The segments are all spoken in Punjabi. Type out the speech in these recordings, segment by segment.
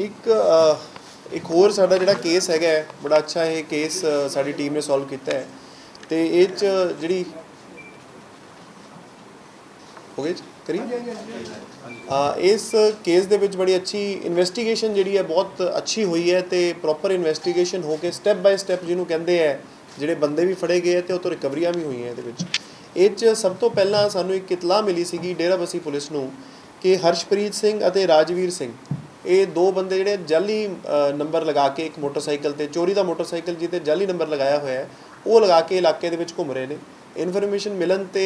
ਇੱਕ ਇੱਕ ਹੋਰ ਸਾਡਾ ਜਿਹੜਾ ਕੇਸ ਹੈਗਾ ਬੜਾ ਅੱਛਾ ਇਹ ਕੇਸ ਸਾਡੀ ਟੀਮ ਨੇ ਸੋਲਵ ਕੀਤਾ ਹੈ। ਤੇ ਇਹ ਚ ਜਿਹੜੀ ਹੋ ਗਈ ਕਰੀ ਆ ਇਸ ਕੇਸ ਦੇ ਵਿੱਚ ਬੜੀ ਅੱਛੀ ਇਨਵੈਸਟੀਗੇਸ਼ਨ ਜਿਹੜੀ ਹੈ, ਬਹੁਤ ਅੱਛੀ ਹੋਈ ਹੈ ਤੇ ਪ੍ਰੋਪਰ ਇਨਵੈਸਟੀਗੇਸ਼ਨ ਹੋ ਕੇ ਸਟੈਪ ਬਾਈ ਸਟੈਪ ਜਿਹਨੂੰ ਕਹਿੰਦੇ ਆ ਜਿਹੜੇ ਬੰਦੇ ਵੀ ਫੜੇ ਗਏ ਤੇ ਉਹ ਤੋਂ ਰਿਕਵਰੀਆਂ ਵੀ ਹੋਈਆਂ ਇਹਦੇ ਵਿੱਚ। ਇਹ 'ਚ ਸਭ ਤੋਂ ਪਹਿਲਾਂ ਸਾਨੂੰ ਇੱਕ ਇਤਲਾਹ ਮਿਲੀ ਸੀਗੀ ਡੇਰਾਬੱਸੀ ਪੁਲਿਸ ਨੂੰ ਕਿ ਹਰਸ਼ਪ੍ਰੀਤ ਸਿੰਘ ਅਤੇ ਰਾਜਵੀਰ ਸਿੰਘ ਇਹ ਦੋ ਬੰਦੇ ਜਿਹੜੇ ਜਾਲੀ ਅ, ਨੰਬਰ ਲਗਾ ਕੇ ਇੱਕ ਮੋਟਰਸਾਈਕਲ ਤੇ ਚੋਰੀ ਦਾ ਮੋਟਰਸਾਈਕਲ ਜਿਹਤੇ ਜਾਲੀ ਨੰਬਰ ਲਗਾਇਆ ਹੋਇਆ ਹੈ ਉਹ ਲਗਾ ਕੇ ਇਲਾਕੇ ਦੇ ਵਿੱਚ ਘੁੰਮ ਰਹੇ ਨੇ। ਇਨਫੋਰਮੇਸ਼ਨ ਮਿਲਣ ਤੇ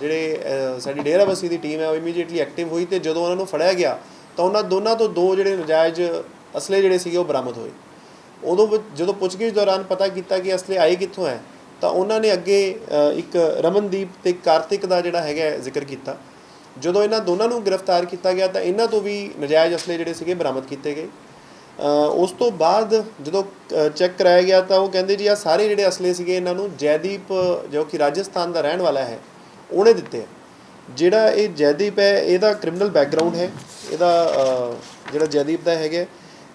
ਜਿਹੜੇ ਸਾਡੀ ਡੇਰਾਬੱਸੀ ਦੀ ਟੀਮ ਹੈ ਉਹ ਇਮੀਡੀਏਟਲੀ ਐਕਟਿਵ ਹੋਈ ਤੇ ਜਦੋਂ ਉਹਨਾਂ ਨੂੰ ਫੜਿਆ ਗਿਆ ਤਾਂ ਉਹਨਾਂ ਦੋਨਾਂ ਤੋਂ ਦੋ ਜਿਹੜੇ ਨਜਾਇਜ਼ ਅਸਲੇ ਜਿਹੜੇ ਸੀਗੇ ਉਹ ਬਰਾਮਦ ਹੋਏ। ਉਦੋਂ ਜਦੋਂ ਪੁੱਛਗਿੱਛ ਦੌਰਾਨ ਪਤਾ ਕੀਤਾ ਕਿ ਅਸਲੇ ਆਏ ਕਿੱਥੋਂ ਹੈ ਤਾਂ ਉਹਨਾਂ ਨੇ ਅੱਗੇ ਇੱਕ ਰਮਨਦੀਪ ਤੇ ਕਾਰਤਿਕ ਦਾ ਜਿਹੜਾ ਹੈਗਾ ਜ਼ਿਕਰ ਕੀਤਾ। ਜਦੋਂ ਇਹਨਾਂ ਦੋਨਾਂ ਨੂੰ ਗ੍ਰਿਫਤਾਰ ਕੀਤਾ ਗਿਆ ਤਾਂ ਇਹਨਾਂ ਤੋਂ ਵੀ ਨਜਾਇਜ਼ ਅਸਲੇ ਜਿਹੜੇ ਸੀਗੇ ਬਰਾਮਦ ਕੀਤੇ ਗਏ। ਉਸ ਤੋਂ ਬਾਅਦ ਜਦੋਂ ਚੈੱਕ ਕਰਾਇਆ ਗਿਆ ਤਾਂ ਉਹ ਕਹਿੰਦੇ ਜੀ ਆ ਸਾਰੇ ਜਿਹੜੇ ਅਸਲੇ ਸੀਗੇ ਇਹਨਾਂ ਨੂੰ ਜੈਦੀਪ ਜੋ ਕਿ ਰਾਜਸਥਾਨ ਦਾ ਰਹਿਣ ਵਾਲਾ ਹੈ ਉਹਨੇ ਦਿੱਤੇ ਜਿਹੜਾ ਇਹ ਜੈਦੀਪ ਹੈ ਇਹਦਾ ਕ੍ਰਿਮੀਨਲ ਬੈਕਗ੍ਰਾਉਂਡ ਹੈ ਇਹਦਾ ਜਿਹੜਾ ਜੈਦੀਪ ਦਾ ਹੈਗਾ ਹੈ,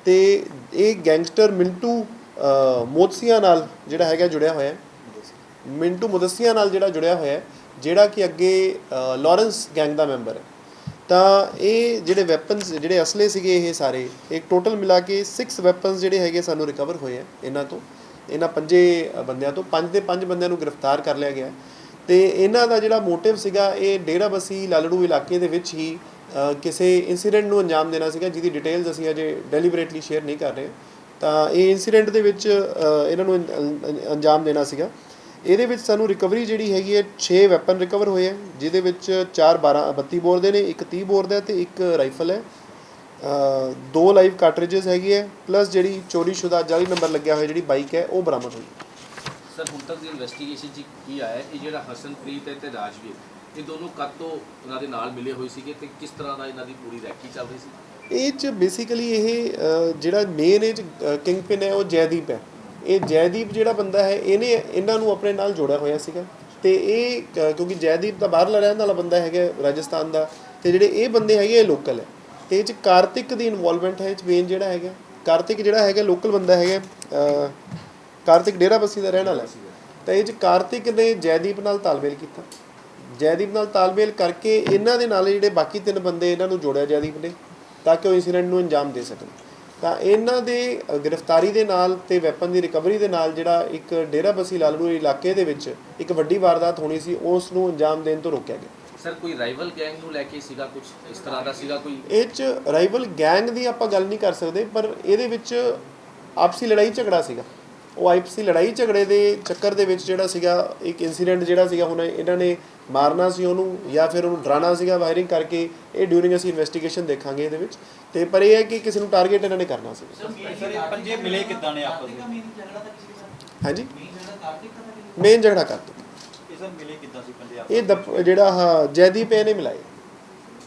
ਤੇ ਇਹ ਗੈਂਗਸਟਰ ਮਿੰਟੂ ਅ, ਮੋਤਸੀਆਂ ਨਾਲ ਜਿਹੜਾ ਹੈਗਾ ਜੁੜਿਆ ਹੋਇਆ ਹੈ। ਮਿੰਟੂ ਮੁਦੱਸੀਆਂ ਨਾਲ ਜਿਹੜਾ ਜੁੜਿਆ ਹੋਇਆ ਹੈ ਜਿਹੜਾ ਕਿ ਅੱਗੇ ਅ, ਲਾਰੈਂਸ ਗੈਂਗ ਦਾ ਮੈਂਬਰ ਹੈ। ਤਾਂ ਇਹ ਜਿਹੜੇ ਵੈਪਨਸ ਜਿਹੜੇ ਅਸਲੇ ਸੀਗੇ ਇਹ ਸਾਰੇ ਇੱਕ ਟੋਟਲ ਮਿਲਾ ਕੇ 6 ਵੈਪਨਸ ਜਿਹੜੇ ਹੈਗੇ ਸਾਨੂੰ ਰਿਕਵਰ ਹੋਏ ਆ ਇਹਨਾਂ ਤੋਂ। ਇਹਨਾਂ ਪੰਜੇ ਬੰਦਿਆਂ ਤੋਂ। ਪੰਜ ਦੇ ਪੰਜ ਬੰਦਿਆਂ ਨੂੰ ਗ੍ਰਿਫਤਾਰ ਕਰ ਲਿਆ ਗਿਆ ਹੈ। ਤੇ ਇਹਨਾਂ ਦਾ ਜਿਹੜਾ ਮੋਟਿਵ ਸੀਗਾ ਇਹ ਡੇਰਾਬੱਸੀ ਲਾਲੜੂ ਇਲਾਕੇ ਦੇ ਵਿੱਚ ਹੀ ਕਿਸੇ ਇਨਸੀਡੈਂਟ ਨੂੰ ਅੰਜਾਮ ਦੇਣਾ ਸੀਗਾ ਜਿਹਦੀ ਡਿਟੇਲਸ ਅਸੀਂ ਅਜੇ ਡੈਲੀਬਰੇਟਲੀ ਸ਼ੇਅਰ ਨਹੀਂ ਕਰ ਰਹੇ। ਤਾਂ ਇਹ ਇਨਸੀਡੈਂਟ ਦੇ ਵਿੱਚ ਇਹਨਾਂ ਨੂੰ ਅੰਜਾਮ ਦੇਣਾ ਸੀਗਾ। ਇਹਦੇ ਵਿੱਚ ਸਾਨੂੰ ਰਿਕਵਰੀ ਜਿਹੜੀ ਹੈਗੀ ਹੈ 6 ਵੈਪਨ ਰਿਕਵਰ ਹੋਏ ਹੈ ਜਿਹਦੇ ਵਿੱਚ 4 12 32 ਬੋਰ ਦੇ ਨੇ ਇੱਕ 30 ਬੋਰ ਦਾ ਤੇ ਇੱਕ ਰਾਈਫਲ ਹੈ। ਦੋ ਲਾਈਵ ਕਾਰਟ੍ਰਿਜਸ ਹੈਗੀ ਹੈ ਪਲੱਸ ਜਿਹੜੀ ਚੋਰੀशुदा ਜਾਲੀ ਨੰਬਰ ਲੱਗਿਆ ਹੋਇਆ ਜਿਹੜੀ ਬਾਈਕ ਹੈ ਉਹ ਬਰਾਮਦ ਹੋਈ। ਸਰ ਹੁਣ ਤੱਕ ਦੀ ਇਨਵੈਸਟੀਗੇਸ਼ਨ 'ਚ ਕੀ ਆਇਆ ਹੈ? ਇਹ ਜਿਹੜਾ ਹਸਨਪ੍ਰੀਤ ਹੈ ਤੇ ਰਾਜਵੀਰ ਇਹ ਦੋਨੋਂ ਕਦ ਤੋਂ ਉਹਨਾਂ ਦੇ ਨਾਲ ਮਿਲੇ ਹੋਏ ਸੀਗੇ ਤੇ ਕਿਸ ਤਰ੍ਹਾਂ ਦਾ ਇਹਨਾਂ ਦੀ ਪੂਰੀ ਰੈਕੀ ਚੱਲ ਰਹੀ ਸੀ? ਇਹ ਚ ਬੇਸਿਕਲੀ ਇਹ ਜਿਹੜਾ ਮੇਨ ਇਹ ਕਿੰਗ ਪਿਨ ਹੈ ਉਹ ਜੈਦੀਪ ਹੈ। ਇਹ ਜੈਦੀਪ ਜਿਹੜਾ ਬੰਦਾ ਹੈ ਇਹਨੇ ਇਹਨਾਂ ਨੂੰ ਆਪਣੇ ਨਾਲ ਜੋੜਿਆ ਹੋਇਆ ਸੀਗਾ। ਤੇ ਇਹ ਅ, ਕਿਉਂਕਿ ਜੈਦੀਪ ਦਾ ਬਾਹਰ ਰਹਿਣ ਵਾਲਾ ਬੰਦਾ ਹੈਗਾ ਰਾਜਸਥਾਨ ਦਾ ਤੇ ਜਿਹੜੇ ਇਹ ਬੰਦੇ ਹੈਗੇ ਇਹ ਲੋਕਲ ਹੈ। ਤੇ ਇਹ ਚ ਕਾਰਤਿਕ ਦੀ ਇਨਵੋਲਵਮੈਂਟ ਹੈ ਇਹ ਚ ਮੇਨ ਜਿਹੜਾ ਹੈਗਾ। ਕਾਰਤਿਕ ਜਿਹੜਾ ਹੈਗਾ ਲੋਕਲ ਬੰਦਾ ਹੈਗਾ ਕਾਰਤਿਕ ਡੇਰਾਬੱਸੀ ਦਾ ਰਹਿਣ ਵਾਲਾ ਹੈ ਤਾਂ ਇਹ ਚ ਕਾਰਤਿਕ ਨੇ ਜੈਦੀਪ ਨਾਲ ਤਾਲਮੇਲ ਕੀਤਾ। ਜੈਦੀਪ ਨਾਲ ਤਾਲਮੇਲ ਕਰਕੇ ਇਹਨਾਂ ਦੇ ਨਾਲ ਜਿਹੜੇ ਬਾਕੀ ਤਿੰਨ ਬੰਦੇ ਇਹਨਾਂ ਨੂੰ ਜੋੜਿਆ ਜੈਦੀਪ ਨੇ ਤਾਂ ਕਿ ਉਹ ਇਨਸੀਡੈਂਟ ਨੂੰ ਅੰਜਾਮ ਦੇ ਸਕਣ। ਤਾਂ ਇਹਨਾਂ ਦੇ ਗ੍ਰਿਫਤਾਰੀ ਦੇ ਨਾਲ ਤੇ ਵੈਪਨ ਦੀ ਰਿਕਵਰੀ ਦੇ ਨਾਲ ਜਿਹੜਾ ਇੱਕ ਡੇਰਾਬੱਸੀ ਲਾਲੜੂ ਇਲਾਕੇ ਦੇ ਵਿੱਚ ਇੱਕ ਵੱਡੀ ਵਾਰਦਾਤ ਹੋਣੀ ਸੀ ਉਸ ਨੂੰ ਅੰਜਾਮ ਦੇਣ ਤੋਂ ਰੋਕਿਆ ਗਿਆ। ਸਰ ਕੋਈ ਰਾਈਵਲ ਗੈਂਗ ਨੂੰ ਲੈ ਕੇ ਸੀਗਾ ਕੁਝ ਇਸ ਤਰ੍ਹਾਂ ਦਾ ਸੀਗਾ ਕੋਈ? ਇਹ ਚ ਰਾਈਵਲ ਗੈਂਗ ਦੀ ਆਪਾਂ ਗੱਲ ਨਹੀਂ ਕਰ ਸਕਦੇ ਪਰ ਇਹਦੇ ਵਿੱਚ ਆਪਸੀ ਲੜਾਈ ਝਗੜਾ ਸੀਗਾ। ਉਹ ਆਪਸੀ ਲੜਾਈ ਝਗੜੇ ਦੇ ਚੱਕਰ ਦੇ ਵਿੱਚ ਜਿਹੜਾ ਸੀਗਾ ਇੱਕ ਇਨਸੀਡੈਂਟ ਜਿਹੜਾ ਸੀਗਾ ਹੁਣ ਇਹਨਾਂ ਨੇ ਮਾਰਨਾ ਸੀ ਉਹਨੂੰ ਜਾਂ ਫਿਰ ਉਹਨੂੰ ਡਰਾਣਾ ਸੀਗਾ ਵਾਇਰਿੰਗ ਕਰਕੇ ਇਹ ਡਿਊਰਿੰਗ ਅਸੀਂ ਇਨਵੈਸਟੀਗੇਸ਼ਨ ਦੇਖਾਂਗੇ ਇਹਦੇ ਵਿੱਚ। ਤੇ ਪਰ ਇਹ ਹੈ ਕਿ ਕਿਸੇ ਨੂੰ ਟਾਰਗੇਟ ਇਹਨਾਂ ਨੇ ਕਰਨਾ ਸੀ। ਸਰ ਪੰਜੇ ਮਿਲੇ ਕਿੱਦਾਂ ਨੇ ਆਪਸ ਵਿੱਚ? ਹਾਂਜੀ? ਮੇਨ ਝਗੜਾ ਕਰਦੇ ਇਹ ਸਰ ਮਿਲੇ ਕਿੱਦਾਂ ਸੀ ਪੰਜੇ ਆਪਸ ਇਹ ਜਿਹੜਾ ਜੈਦੀਪ ਇਹਨੇ ਮਿਲਾਏ।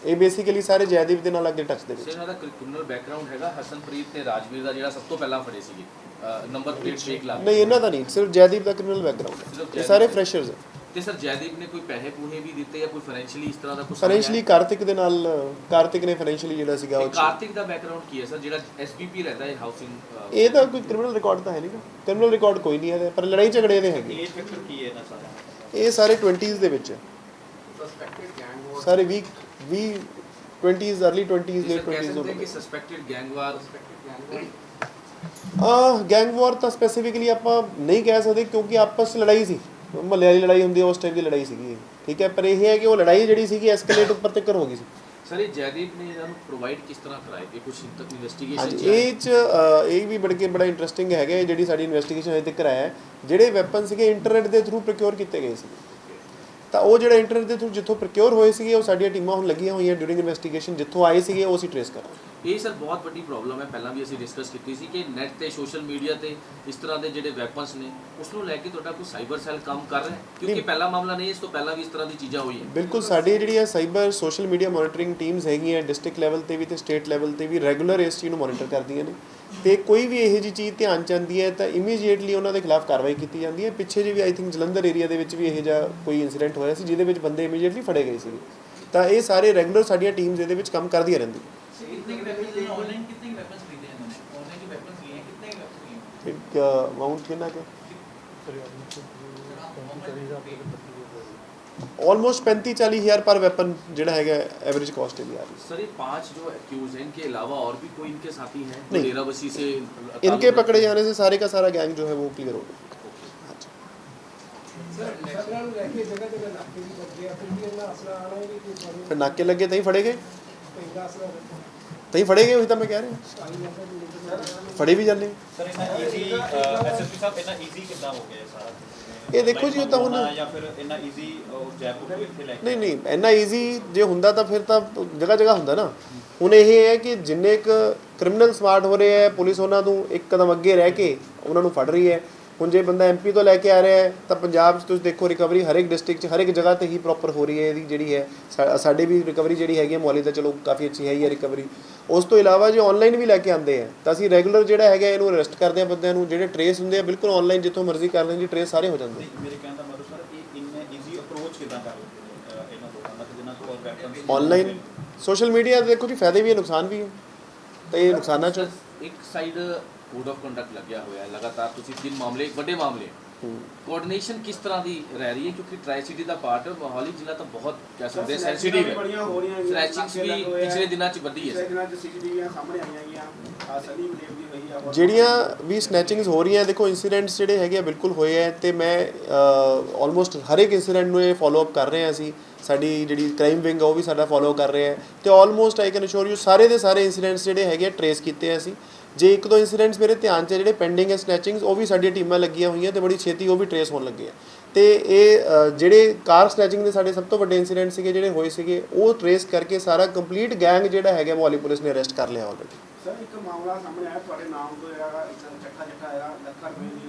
ਇਹ ਬੇਸਿਕਲੀ ਸਾਰੇ ਜੈਦੀਪ ਦੇ ਨਾਲ ਅੱਗੇ ਟੱਚ ਦੇ ਸਰ ਵਿੱਚ ਇਹਨਾਂ ਦਾ ਕ੍ਰਿਮੀਨਲ ਬੈਕਗ੍ਰਾਉਂਡ ਹੈਗਾ। ਹਸਨਪ੍ਰੀਤ ਤੇ ਰਾਜਵੀਰ ਦਾ ਜਿਹੜਾ ਸਭ ਤੋਂ ਪਹਿਲਾਂ ਫੜੇ ਸੀਗੇ। ਨੰਬਰ ਪਲੇਟ ਫੇਕ ਲਾ। ਨਹੀਂ ਇਹਨਾਂ ਦਾ ਨਹੀਂ। ਸਿਰਫ ਜੈਦੀਪ ਦਾ ਕ੍ਰਿਮੀਨਲ ਬੈਕਗ੍ਰਾਉਂਡ ਹੈ। ਇਹ ਸਾਰੇ। ਫਰੈਸ਼ਰਸ ਹੈ। ਤੇ ਸਰ ਜੈਦੀਪ ਨੇ ਕੋਈ ਪੈਸੇ ਪੂਹੇ ਵੀ ਦਿੱਤੇ ਜਾਂ ਕੋਈ ਫਾਈਨੈਂਸ਼ੀਅਲੀ ਇਸ ਤਰ੍ਹਾਂ ਦਾ ਕੁਝ ਫਾਈਨੈਂਸ਼ਲੀ ਕਾਰਤਿਕ ਦੇ ਨਾਲ ਕਾਰਤਿਕ ਨੇ ਫਾਈਨੈਂਸ਼ੀਅਲੀ ਜਿਹੜਾ ਸੀਗਾ ਉਹ ਕਾਰਤਿਕ ਦਾ ਬੈਕਗ੍ਰਾਉਂਡ ਕੀ ਹੈ ਸਰ? ਜਿਹੜਾ ਐਸਪੀਪੀ ਰਹਿੰਦਾ ਹੈ ਹਾਊਸਿੰਗ ਇਹ ਤਾਂ ਕੋਈ ਕ੍ਰਿਮੀਨਲ ਰਿਕਾਰਡ ਤਾਂ ਹੈ ਨਹੀਂਗਾ ਕ੍ਰਿਮੀਨਲ ਰਿਕਾਰਡ ਕੋਈ ਨਹੀਂ ਹੈ ਪਰ ਲੜਾਈ ਝਗੜੇ ਦੇ ਹੈਗੇ। ਏਜ ਫੈਕਟਰ ਕੀ ਹੈ ਇਹਨਾਂ ਸਾਰਿਆਂ ਦਾ? ਇਹ ਸਾਰੇ 20s ਦੇ ਵਿੱਚ। ਸਾਰੇ 20 20 20s अर्ਲੀ 20s ਦੇ 20s ਕਹਿੰਦੇ ਦੇ ਕਿ ਸਸਪੈਕਟਡ ਗੈਂਗਵਾਰ ਆ ਗੈਂਗ ਵਾਰ ਤਾਂ ਸਪੈਸੀਫਿਕਲੀ ਆਪਾਂ ਨਹੀਂ ਕਹਿ ਸਕਦੇ ਕਿਉਂਕਿ ਆਪਸ ਲੜਾਈ ਸੀ। ਮਹੱਲੇ ਵਾਲੀ ਲੜਾਈ ਹੁੰਦੀ ਹੈ ਉਸ ਟਾਈਮ ਦੀ ਲੜਾਈ ਸੀਗੀ। ਠੀਕ ਹੈ ਪਰ ਇਹ ਹੈ ਕਿ ਉਹ ਲੜਾਈ ਜਿਹੜੀ ਸੀਗੀ ਐਸਕੇਲੇਟ ਉੱਪਰ ਤੱਕ ਹੋ ਗਈ ਸੀ। ਸਰ ਇਹ ਜੈਦੀਪ ਨੇ ਇਹਨਾਂ ਨੂੰ ਪ੍ਰੋਵਾਈਡ ਕਿਸ ਤਰ੍ਹਾਂ ਕਰਾਏ ਇਹ ਕੁਝ ਤੱਕ ਇਨਵੈਸਟੀਗੇਸ਼ਨ ਇਹ ਚ ਇਹ ਵੀ ਬੜਾ ਕੇ ਬੜਾ ਇੰਟਰਸਟਿੰਗ ਹੈਗਾ ਜਿਹੜੀ ਸਾਡੀ ਇਨਵੈਸਟੀਗੇਸ਼ਨ ਅਜੇ ਤੱਕ ਹੈ ਜਿਹੜੇ ਵੈਪਨ ਸੀਗੇ ਇੰਟਰਨੈਟ ਦੇ ਥਰੂ ਪ੍ਰੋਕਿਉਰ ਕੀਤੇ ਗਏ ਸੀ। ਤਾਂ ਉਹ ਜਿਹੜਾ ਇੰਟਰਨੈਟ ਦੇ ਥਰੂ ਜਿੱਥੋਂ ਪ੍ਰੋਕਿਉਰ ਹੋਏ ਸੀਗੇ ਉਹ ਸਾਡੀਆਂ ਟੀਮਾਂ ਹੁਣ ਲੱਗੀਆਂ ਹੋਈਆਂ ਡਿਊਰਿੰਗ ਇਨਵੈਸਟੀਗੇਸ਼ਨ ਜਿੱਥੋਂ ਆਏ ਸੀਗੇ ਉਹ ਅਸੀਂ ਟ੍ਰੇਸ ਕਰਾਂਗੇ। ਇਹ ਸਰ ਬਹੁਤ ਵੱਡੀ ਪ੍ਰੋਬਲਮ ਹੈ। ਪਹਿਲਾਂ ਵੀ ਅਸੀਂ ਡਿਸਕਸ ਕੀਤੀ ਸੀ ਕਿ ਨੈਟ ਤੇ ਸੋਸ਼ਲ ਮੀਡੀਆ ਤੇ ਇਸ ਤਰ੍ਹਾਂ ਦੇ ਜਿਹੜੇ ਵੈਪਨਸ ਨੇ ਉਸ ਨੂੰ ਲੈ ਕੇ ਤੁਹਾਡਾ ਕੋਈ ਸਾਈਬਰ ਸੈੱਲ ਕੰਮ ਕਰ ਰਿਹਾ ਹੈ? ਕਿਉਂਕਿ ਪਹਿਲਾ ਮਾਮਲਾ ਨਹੀਂ ਇਸ ਤੋਂ ਪਹਿਲਾਂ ਵੀ ਇਸ ਤਰ੍ਹਾਂ ਦੀ ਚੀਜ਼ਾਂ ਹੋਈਆਂ। ਬਿਲਕੁਲ ਸਾਡੀ ਜਿਹੜੀ ਹੈ cyber social media monitoring teams ਹੈਗੀਆਂ ਡਿਸਟ੍ਰਿਕਟ ਲੈਵਲ ਤੇ ਵੀ ਤੇ ਸਟੇਟ ਲੈਵਲ ਤੇ ਵੀ ਰੈਗੂਲਰ ਇਸ ਚੀਜ਼ ਨੂੰ ਮੋਨੀਟਰ ਕਰਦੀਆਂ ਨੇ। ਤੇ ਕੋਈ ਵੀ ਇਹੋ ਜਿਹੀ ਚੀਜ਼ ਧਿਆਨ ਚ ਆਉਂਦੀ ਹੈ ਤਾਂ ਇਮੀਡੀਏਟਲੀ ਉਹਨਾਂ ਦੇ ਖਿਲਾਫ ਕਾਰਵਾਈ ਕੀਤੀ ਜਾਂਦੀ ਹੈ। ਪਿੱਛੇ ਜਿਹੇ ਵੀ ਆਈ ਥਿੰਕ ਜਲੰਧਰ ਏਰੀਆ ਦੇ ਵਿੱਚ ਵੀ ਇਹੋ ਜਿਹਾ ਕੋਈ ਇਨਸੀਡੈਂਟ ਹੋਇਆ ਸੀ ਜਿਹਦੇ ਵਿੱਚ ਬੰਦੇ ਇਮੀਡੀਏਟਲੀ ਫੜੇ ਗਏ ਸੀਗੇ। ਤਾਂ ਇਹ ਸਾਰੇ ਰੈਗੂਲਰ ਸਾਡੀਆਂ ਟੀਮਸ ਇਹਦੇ ਵਿੱਚ ਕੰਮ ਕਰਦੀਆਂ ਰਹਿੰਦੀਆਂ। क्या अमाउंट कितना क्या? ऑलमोस्ट पैंतीस चालीस हज़ार पर वेपन जोड़ा है एवरेज कॉस्ट है यार। सर ये पाँच जो एक्यूज हैं इनके अलावा और भी कोई इनके साथी हैं? नहीं। डेराबसी से इनके पकड़े जाने से सारे का सारा गैंग जो है वो क्लियर हो गया। फिर नाके लगे ही फड़े गए? ਜਗ੍ਹਾ ਜਗ੍ਹਾ ਨਾਕੇ ਵੀ ਲੱਗੇ ਆ ਫਿਰ ਵੀ ਇਹਨਾਂ ਅਸਲਾ ਆਣਾ ਹੈ ਕਿ ਕੋਈ ਸਾਨੂੰ ਫਿਰ ਨਾਕੇ ਲੱਗੇ ਤਾਂ ਹੀ ਫੜੇ ਗਏ ਉਹੀ ਤਾਂ ਮੈਂ ਕਹਿ ਰਿਹਾ। ਫੜੇ ਵੀ ਜਾਂਦੇ। ਸਰ ਇਹਨਾਂ ਈਜ਼ੀ ਐਸਐਸਪੀ ਸਾਹਿਬ ਇਹਨਾਂ ਈਜ਼ੀ ਕਿੱਦਾਂ ਹੋ ਗਿਆ ਇਹ ਸਾਰਾ? ਕੁਛ? ਇਹ ਦੇਖੋ ਜੀ, ਉਹ ਤਾਂ ਹੁਣ- ਜਾਂ ਫਿਰ ਇਹਨਾਂ ਈਜ਼ੀ ਜੈਪੁਰ ਤੋਂ ਇੱਥੇ ਲੈ ਕੇ ਨਹੀਂ ਨਹੀਂ ਇੰਨਾ ਈਜ਼ੀ ਜੇ ਹੁੰਦਾ ਤਾਂ ਫਿਰ ਤਾਂ ਜਗ੍ਹਾ ਜਗ੍ਹਾ ਹੁੰਦਾ ਨਾ। ਹੁਣ ਇਹ ਹੈ ਕਿ ਜਿੰਨੇ ਕ ਕ੍ਰਿਮੀਨਲ ਸਮਾਰਟ ਹੋ ਰਹੇ ਹੈ ਪੁਲਿਸ ਉਹਨਾਂ ਨੂੰ ਇੱਕ ਕਦਮ ਅੱਗੇ ਰਹਿ ਕੇ ਉਹਨਾਂ ਨੂੰ ਫੜ ਰਹੀ ਹੈ। ਹੁਣ ਜੇ ਬੰਦਾ ਐਮਪੀ ਤੋਂ ਲੈ ਕੇ ਆ ਰਿਹਾ ਹੈ ਤਾਂ ਪੰਜਾਬ 'ਚ ਤੁਸੀਂ ਦੇਖੋ ਰਿਕਵਰੀ ਹਰ ਇੱਕ ਡਿਸਟ੍ਰਿਕਟ 'ਚ ਹਰ ਇੱਕ ਜਗ੍ਹਾ ਤੇ ਹੀ ਪ੍ਰੋਪਰ ਹੋ ਰਹੀ ਹੈ ਇਹਦੀ ਜਿਹੜੀ ਹੈ। ਸਾਡੇ ਵੀ ਰਿਕਵਰੀ ਜਿਹੜੀ ਹੈਗੀ ਹੈ ਮੋਹਾਲੀ ਤਾਂ ਚਲੋ ਕਾਫੀ ਅੱਛੀ ਹੈ ਹੀ ਹੈ ਰਿਕਵਰੀ ਉਸ ਤੋਂ ਇਲਾਵਾ ਜੇ ਆਨਲਾਈਨ ਵੀ ਲੈ ਕੇ ਆਉਂਦੇ ਆ ਤਾਂ ਅਸੀਂ ਰੈਗੂਲਰ ਜਿਹੜਾ ਹੈਗਾ ਇਹਨੂੰ ਅਰੈਸਟ ਕਰਦੇ ਆ ਬੰਦਿਆਂ ਨੂੰ ਜਿਹੜੇ ਟਰੇਸ ਹੁੰਦੇ ਆ ਬਿਲਕੁਲ ਆਨਲਾਈਨ ਜਿੱਥੋਂ ਮਰਜ਼ੀ ਕਰ ਲੈਣ ਜੀ ਟਰੇਸ ਸਾਰੇ ਹੋ ਜਾਂਦੇ ਨਹੀਂ, ਮੇਰੇ ਕਹਿਣ ਦਾ ਮਤਲਬ ਸਰ ਇਹ ਇੰਨੇ ਈਜ਼ੀ ਅਪਰੋਚ ਕਿੱਦਾਂ ਕਰ ਲੈਂਦੇ ਇਹਨਾਂ ਲੋਕਾਂ ਦਾ ਜਿਨ੍ਹਾਂ ਕੋਲ ਵੈਪਨਸ ਆਨਲਾਈਨ ਸੋਸ਼ਲ ਮੀਡੀਆ ਦੇ ਦੇਖੋ ਜੀ ਫਾਇਦੇ ਵੀ ਹੈ ਨੁਕਸਾਨ ਵੀ ਹੈ ਤਾਂ ਇਹ ਨੁਕਸਾਨਾਂ ਚ ਇੱਕ ਸਾਈਡ ਕੋਡ ਆਫ ਕੰਡਕਟ ਲੱਗਿਆ ਹੋਇਆ ਹੈ ਲਗਾਤਾਰ ਤੁਸੀਂ ਤਿੰਨ ਮਾਮਲੇ ਵੱਡੇ ਮਾਮਲੇ। ਕੋਆਰਡੀਨੇਸ਼ਨ ਕਿਸ ਤਰ੍ਹਾਂ ਦੀ ਰਹਿ ਰਹੀ ਹੈ? ਕਿਉਂਕਿ ਟ੍ਰਾਈ ਸਿਟੀ ਦਾ ਪਾਰਟ ਮੋਹਾਲੀ ਜ਼ਿਲ੍ਹਾ ਤਾਂ ਬਹੁਤ ਕਹਿ ਸਕਦੇ ਹਾਂ ਸੈਂਸਿਟਿਵ ਹੈ। ਬੜੀਆਂ ਹੋ ਰਹੀਆਂ ਸਨੈਚਿੰਗਸ ਵੀ ਪਿਛਲੇ ਦਿਨਾਂ 'ਚ ਵਧੀ ਹੈ। ਪਿਛਲੇ ਦਿਨਾਂ ਚ ਸੀਸੀਟੀਵੀਆਂ ਸਾਹਮਣੇ ਆਈਆਂ ਗਈਆਂ। ਆ ਸਨੀ ਬਲੇਵ ਦੀ ਹੋਈ ਆ। ਜਿਹੜੀਆਂ ਵੀ ਸਨੈਚਿੰਗਸ ਹੋ ਰਹੀਆਂ ਦੇਖੋ ਇਨਸੀਡੈਂਟਸ ਜਿਹੜੇ ਹੈਗੇ ਆ ਬਿਲਕੁਲ ਹੋਏ ਆ ਤੇ ਮੈਂ ਆਲਮੋਸਟ ਹਰ ਇੱਕ ਇਨਸੀਡੈਂਟ ਨੂੰ ਇਹ ਫਾਲੋ ਅਪ ਕਰ ਰਹੇ ਆ ਅਸੀਂ। ਸਾਡੀ ਜਿਹੜੀ ਕ੍ਰਾਈਮ ਵਿੰਗ ਆ ਉਹ ਵੀ ਸਾਡਾ ਫਾਲੋ ਕਰ ਰਿਹਾ ਹੈ ਤੇ almost I can assure you ਸਾਰੇ ਦੇ ਸਾਰੇ ਇਨਸੀਡੈਂਟਸ ਜਿਹੜੇ ਹੈਗੇ ਆ ਟਰੇਸ ਕੀਤੇ ਆ ਅਸੀਂ। ਜੇ ਇੱਕ ਦੋ ਇਨਸੀਡੈਂਟਸ ਮੇਰੇ ਧਿਆਨ 'ਚ ਜਿਹੜੇ ਪੈਂਡਿੰਗ ਹੈ ਸਨੈਚਿੰਗਸ ਉਹ ਵੀ ਸਾਡੀਆਂ ਟੀਮਾਂ ਲੱਗੀਆਂ ਹੋਈਆਂ ਤੇ ਬੜੀ ਛੇਤੀ ਉਹ ਵੀ ਟਰੇਸ ਹੋਣ ਲੱਗੇ ਆ। ਤੇ ਇਹ ਜਿਹੜੇ ਕਾਰ ਸਨੈਚਿੰਗ ਦੇ ਸਾਡੇ ਸਭ ਤੋਂ ਵੱਡੇ ਇਨਸੀਡੈਂਟ ਸੀਗੇ, ਜਿਹੜੇ ਹੋਏ ਸੀਗੇ, ਉਹ ਟਰੇਸ ਕਰਕੇ ਸਾਰਾ ਕੰਪਲੀਟ ਗੈਂਗ ਜਿਹੜਾ ਹੈਗਾ ਮੋਹਾਲੀ ਪੁਲਿਸ ਨੇ ਅਰੈਸਟ ਕਰ ਲਿਆ ਆਲਰੇਡੀ ਸਰ, ਇੱਕ ਮਾਮਲਾ ਸਾਹਮਣੇ ਆਇਆ, ਤੁਹਾਡੇ ਨਾਮ ਤੋਂ ਜਿਹੜਾ ਚੱਕਾ ਚੱਕਾ ਆਇਆ, ਲੱਖਾਂ ਰੁਪਏ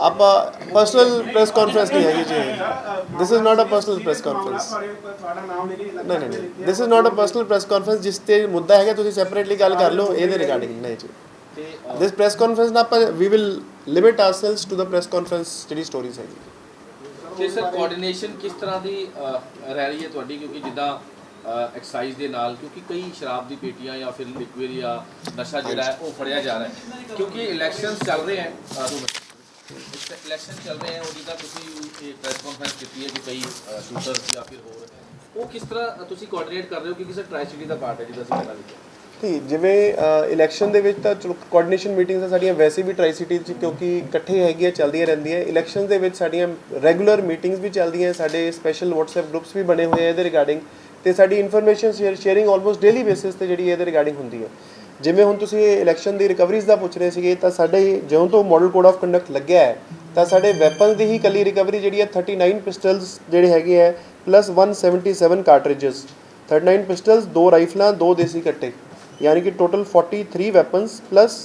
ਆਪਾਂ ਪਰਸਨਲ ਪ੍ਰੈਸ ਕਾਨਫਰੰਸ ਨਹੀਂ ਹੈਗੀ ਜੀ। This is not a personal press conference ਤੁਹਾਡੇ ਉੱਪਰ ਤੁਹਾਡਾ ਨਾਮ ਲੈ ਕੇ ਲੱਖਾਂ ਨਹੀਂ ਨਹੀਂ ਰੁਪਏ ਨਹੀਂ। ਲਿਖੇ ਆ। This is not a personal press conference ਜਿਸ ਤੇ ਮੁੱਦਾ ਹੈਗਾ ਤੁਸੀਂ ਸੈਪਰੇਟਲੀ ਗੱਲ ਕਰ ਲਓ ਇਹਦੇ ਰਿਗਾਰਡਿੰਗ ਨਹੀਂ ਜੀ। ਤੇ ਅ, ਦਿਸ ਪ੍ਰੈਸ ਕਾਨਫਰੰਸ ਨਾ ਆਪਾਂ we will limit ourselves to the press conference ਜਿਹੜੀ ਸਟੋਰੀਜ਼ ਹੈਗੀ। ਤੇ ਸਰ ਕੋਆਰਡੀਨੇਸ਼ਨ ਕਿਸ ਤਰ੍ਹਾਂ ਦੀ ਅ, ਰਹਿ ਰਹੀ ਹੈ ਤੁਹਾਡੀ? ਕਿਉਂਕਿ ਜਿੱਦਾਂ ਐਕਸਾਈਜ਼ ਦੇ ਨਾਲ ਕਿਉਂਕਿ ਕਈ ਸ਼ਰਾਬ ਦੀ ਪੇਟੀਆਂ ਜਾਂ ਫਿਰ ਲਿਕਵਿਡ ਜਾਂ ਨਸ਼ਾ ਜਿਹੜਾ ਹੈ ਉਹ ਫੜਿਆ ਜਾ ਰਿਹਾ ਹੈ। ਕਿਉਂਕਿ ਇਲੈਕਸ਼ਨਸ ਚੱਲ ਰਹੇ ਹਨ ਅ, ਦੋ ਮਿੰਟ ਇਲੈਕਸ਼ਨ ਚੱਲ ਰਹੇ ਹਨ ਉਹ ਜਿੱਦਾਂ ਤੁਸੀਂ, ਇਹ ਪ੍ਰੈਸ ਕਾਨਫਰੰਸ ਕੀਤੀ ਹੈ ਕਿ ਕਈ ਸ਼ੂਟਰਸ ਜਾਂ ਫਿਰ ਹੋਰ, ਉਹ ਕਿਸ ਤਰ੍ਹਾਂ ਤੁਸੀਂ ਕੋਆਰਡੀਨੇਟ ਕਰ ਰਹੇ ਹੋ? ਕਿਉਂਕਿ ਸਰ ਟ੍ਰਾਈ ਸਿਟੀ ਦਾ ਪਾਰਟ ਹੈ ਜਿੱਦਾਂ ਅਸੀਂ ਪਹਿਲਾਂ ਵੀ ਕਿਹਾ ਨਹੀਂ ਜਿਵੇਂ ਇਲੈਕਸ਼ਨ ਦੇ ਵਿੱਚ ਤਾਂ ਚਲੋ ਕੋਆਰਡੀਨੇਸ਼ਨ ਮੀਟਿੰਗਸ ਸਾਡੀਆਂ ਵੈਸੇ ਵੀ ਟਰਾਈ ਸਿਟੀ 'ਚ ਕਿਉਂਕਿ ਇਕੱਠੇ ਹੈਗੀਆਂ, ਚੱਲਦੀਆਂ ਰਹਿੰਦੀਆਂ। ਇਲੈਕਸ਼ਨ ਦੇ ਵਿੱਚ ਸਾਡੀਆਂ ਰੈਗੂਲਰ ਮੀਟਿੰਗਸ ਵੀ ਚੱਲਦੀਆਂ ਸਾਡੇ ਸਪੈਸ਼ਲ WhatsApp ਗਰੁੱਪਸ ਵੀ ਬਣੇ ਹੋਏ ਆ ਇਹਦੇ ਰਿਗਾਰਡਿੰਗ ਤੇ ਸਾਡੀ information sharing almost daily basis ਤੇ ਜਿਹੜੀ ਇਹਦੇ ਰਿਗਾਰਡਿੰਗ ਹੁੰਦੀ ਹੈ। ਜਿਵੇਂ ਹੁਣ ਤੁਸੀਂ ਇਲੈਕਸ਼ਨ ਦੀ ਰਿਕਵਰੀਜ਼ ਦਾ ਪੁੱਛ ਰਹੇ ਸੀਗੇ, ਤਾਂ ਸਾਡੇ ਜਿਉਂ ਤੋਂ ਮਾਡਲ ਕੋਡ ਆਫ ਕੰਡਕਟ ਲੱਗਿਆ ਹੈ, ਤਾਂ ਸਾਡੇ ਵੈਪਨਸ ਦੀ ਹੀ ਕੱਲੀ ਰਿਕਵਰੀ ਜਿਹੜੀ ਹੈ 39 ਪਿਸਟਲਸ ਜਿਹੜੇ ਹੈਗੇ ਹੈ ਪਲੱਸ 177 ਕਾਰਟ੍ਰਿਜਸ 39 ਪਿਸਟਲਸ ਦੋ ਰਾਈਫਲਾਂ ਦੋ ਦੇਸੀ ਕੱਟੇ, ਯਾਨੀ ਕਿ ਟੋਟਲ 43 ਵੈਪਨਸ ਪਲੱਸ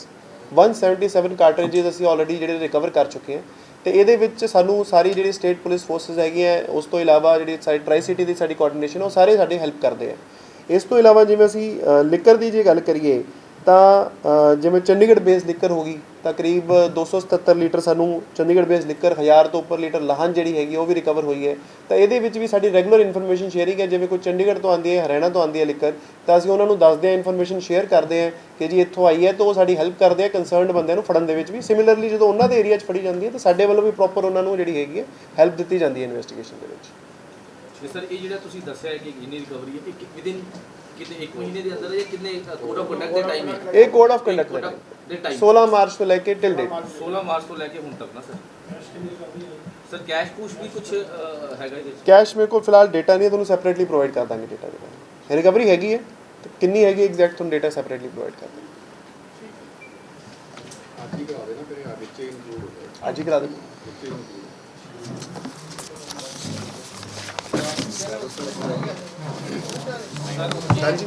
177 ਕਾਰਟ੍ਰਿਜਸ ਅਸੀਂ ਆਲਰੇਡੀ ਜਿਹੜੇ ਰਿਕਵਰ ਕਰ ਚੁੱਕੇ ਹਾਂ, ਤੇ ਇਹਦੇ ਵਿੱਚ ਸਾਨੂੰ ਸਾਰੀ ਜਿਹੜੀ ਸਟੇਟ ਪੁਲਿਸ ਫੋਰਸਸ ਹੈਗੀਆਂ ਉਸ ਤੋਂ ਇਲਾਵਾ ਜਿਹੜੀ ਸਾਡੀ ਟ੍ਰਾਈ ਸਿਟੀ ਦੀ ਸਾਡੀ ਕੋਆਰਡੀਨੇਸ਼ਨ ਉਹ ਸਾਰੇ ਸਾਡੇ ਹੈਲਪ ਕਰਦੇ ਆ ਇਸ ਤੋਂ ਇਲਾਵਾ ਜਿਵੇਂ ਅਸੀਂ ਲਿਕਰ ਦੀ ਜੇ ਗੱਲ ਕਰੀਏ ਤਾਂ ਜਿਵੇਂ ਚੰਡੀਗੜ੍ਹ ਬੇਸ ਲਿੱਕਰ ਹੋ ਗਈ, ਤਾਂ ਕਰੀਬ 277 ਲੀਟਰ ਸਾਨੂੰ ਚੰਡੀਗੜ੍ਹ ਬੇਸ ਲਿੱਕਰ ਹਜ਼ਾਰ ਤੋਂ ਉੱਪਰ ਲੀਟਰ ਲਾਹਨ ਜਿਹੜੀ ਹੈਗੀ ਉਹ ਵੀ ਰਿਕਵਰ ਹੋਈ ਹੈ। ਤਾਂ ਇਹਦੇ ਵਿੱਚ ਵੀ ਸਾਡੀ ਰੈਗੂਲਰ ਇਨਫੋਰਮੇਸ਼ਨ ਸ਼ੇਅਰਿੰਗ ਹੈ ਜਿਵੇਂ ਕੋਈ ਚੰਡੀਗੜ੍ਹ ਤੋਂ ਆਉਂਦੀ ਹੈ, ਹਰਿਆਣਾ ਤੋਂ ਆਉਂਦੀ ਹੈ ਲਿੱਕਰ ਤਾਂ ਅਸੀਂ ਉਹਨਾਂ ਨੂੰ ਦੱਸਦੇ ਹਾਂ ਇਨਫੋਰਮੇਸ਼ਨ ਸ਼ੇਅਰ ਕਰਦੇ ਹਾਂ ਕਿ ਜੀ ਇੱਥੋਂ ਆਈ ਹੈ, ਤਾਂ ਉਹ ਸਾਡੀ ਹੈਲਪ ਕਰਦੇ ਆ ਕੰਸਰਨਡ ਬੰਦਿਆਂ ਨੂੰ ਫੜਨ ਦੇ ਵਿੱਚ ਵੀ। ਸਿਮਿਲਰਲੀ ਜਦੋਂ ਉਹਨਾਂ ਦੇ ਏਰੀਆ 'ਚ ਫੜੀ ਜਾਂਦੀ ਹੈ, ਤਾਂ ਸਾਡੇ ਵੱਲੋਂ ਵੀ ਪ੍ਰੋਪਰ ਉਹਨਾਂ ਨੂੰ ਜਿਹੜੀ ਹੈਗੀ ਹੈ ਹੈਲਪ ਦਿੱਤੀ ਜਾਂਦੀ ਹੈ ਇਨਵੈਸਟੀਗੇਸ਼ਨ ਦੇ ਵਿੱਚ। ਤੇ ਸਰ ਇਹ ਜਿਹੜਾ ਤੁਸੀਂ ਦੱਸਿਆ ਹੈ ਕਿ ਇੰਨੀ ਰਿਕਵਰੀ ਹੈ ਇਹ ਵਿਦਿਨ ਕਿੰਨੇ ਇੱਕ ਮਹੀਨੇ ਦੇ ਅੰਦਰ ਹੈ ਜਾਂ ਕਿੰਨੇ ਕੋਡ ਆਫ ਕੰਡਕਟ ਦੇ ਟਾਈਮ ਹੈ? ਇਹ code of conduct Code of ਦੇ time 16 ਮਾਰਚ ਤੋਂ ਲੈ ਕੇ ਟਿਲ ਡੇਟ 16 ਮਾਰਚ ਤੋਂ ਲੈ ਕੇ ਹੁਣ ਤੱਕ ਨਾ ਸਰ? ਸਰ ਕੈਸ਼ ਕੁਸ਼ ਵੀ ਕੁਝ ਹੈਗਾ ਇਹਦੇ ਵਿੱਚ? ਕੈਸ਼ ਮੇਰੇ ਕੋਲ ਫਿਲਹਾਲ ਡੇਟਾ ਨਹੀਂ ਹੈ ਤੁਹਾਨੂੰ ਸੈਪਰੇਟਲੀ ਪ੍ਰੋਵਾਈਡ ਕਰ ਦਾਂਗੇ ਡੇਟਾ ਜਿਹੜਾ ਰਿਕਵਰੀ ਹੈਗੀ ਹੈ? ਤੇ ਕਿੰਨੀ ਹੈਗੀ ਐਗਜ਼ੈਕਟ ਤੁਹਾਨੂੰ ਡੇਟਾ ਸੈਪਰੇਟਲੀ ਪ੍ਰੋਵਾਈਡ ਕਰ ਦਾਂਗੇ। ਅੱਜ ਹੀ ਕਰਾ ਦੇਣਾ ਫਿਰ ਆ ਵਿੱਚ ਇਨਕਲੂਡ ਹੋ ਜਾਏਗਾ। ਅੱਜ ਹੀ ਕਰਾ ਦੇ ਵਿੱਚ include। ਹਾਂਜੀ